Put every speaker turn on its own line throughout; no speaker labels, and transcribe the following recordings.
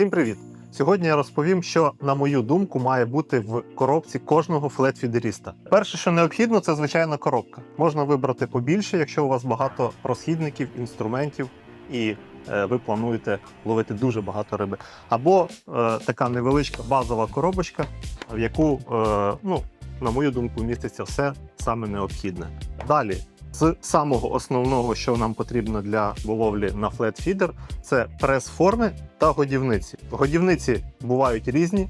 Всім привіт! Сьогодні я розповім, що, на мою думку, має бути в коробці кожного флетфідеріста. Перше, що необхідно, це звичайна коробка. Можна вибрати побільше, якщо у вас багато розхідників, інструментів і е, ви плануєте ловити дуже багато риби. Або е, така невеличка базова коробочка, в яку, е, ну, на мою думку, міститься все саме необхідне. Далі. З самого основного, що нам потрібно для виловлі на флетфідер, це прес-форми та годівниці. Годівниці бувають різні,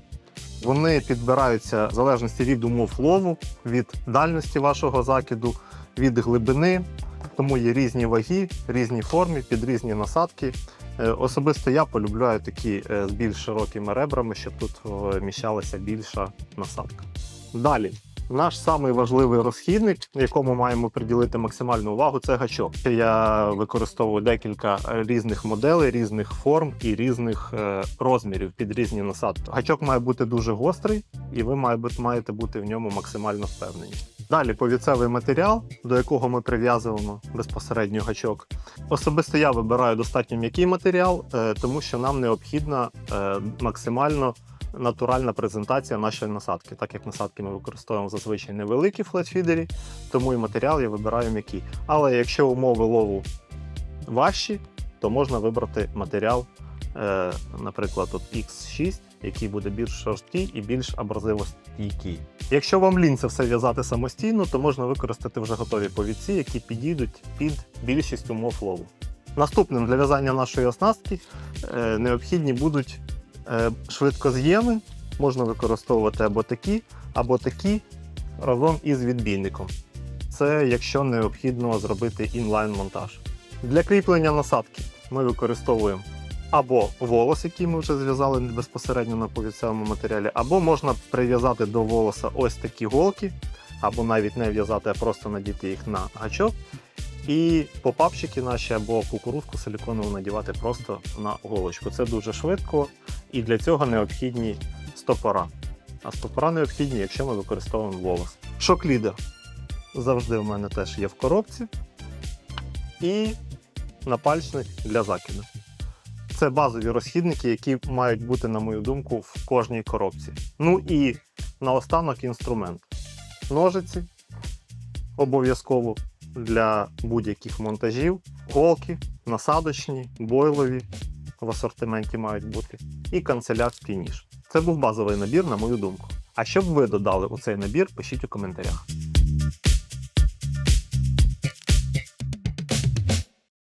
вони підбираються в залежності від умов лову, від дальності вашого закиду, від глибини. Тому є різні ваги, різні форми, під різні насадки. Е, Особисто я полюбляю такі е, з більш широкими ребрами, щоб тут е, міщалася більша насадка. Далі. Наш самий важливий розхідник, якому маємо приділити максимальну увагу, це гачок. Я використовую декілька е, різних моделей, різних форм і різних е, розмірів під різні насадки. Гачок має бути дуже гострий, і ви має маєте бути в ньому максимально впевнені. Далі повіцевий матеріал, до якого ми прив'язуємо безпосередньо гачок. Особисто я вибираю достатньо м'який матеріал, е, тому що нам необхідна максимально натуральна презентація нашої насадки. Так як насадки ми використовуємо зазвичай невеликі флетфідері, тому і матеріал я вибираю м'який. Але якщо умови лову важчі, то можна вибрати матеріал, е, наприклад, от X6, який буде більш шорсткий і більш абразивостійкий. Якщо вам лінь це все в'язати самостійно, то можна використати вже готові повідці, які підійдуть під більшість умов лову. Наступним для в'язання нашої оснастки е, необхідні будуть швидкоз'єми. Можна використовувати або такі, або такі разом із відбійником. Це якщо необхідно зробити інлайн-монтаж. Для кріплення насадки ми використовуємо або волос, який ми вже зв'язали безпосередньо на повіцевому матеріалі, або можна прив'язати до волоса ось такі голки, або навіть не в'язати, а просто надіти їх на гачок. І попапчики наші або кукурузку силіконову надівати просто на голочку. Це дуже швидко, і для цього необхідні стопора. А стопора необхідні, якщо ми використовуємо волос. Шок-лідер завжди в мене теж є в коробці. І напальчник для закиду. Це базові розхідники, які мають бути, на мою думку, в кожній коробці. Ну і наостанок інструмент. Ножиці обов'язково для будь-яких монтажів, голки, насадочні, бойлові в асортименті мають бути, і канцелярський ніж. Це був базовий набір, на мою думку. А що б ви додали у цей набір, пишіть у коментарях.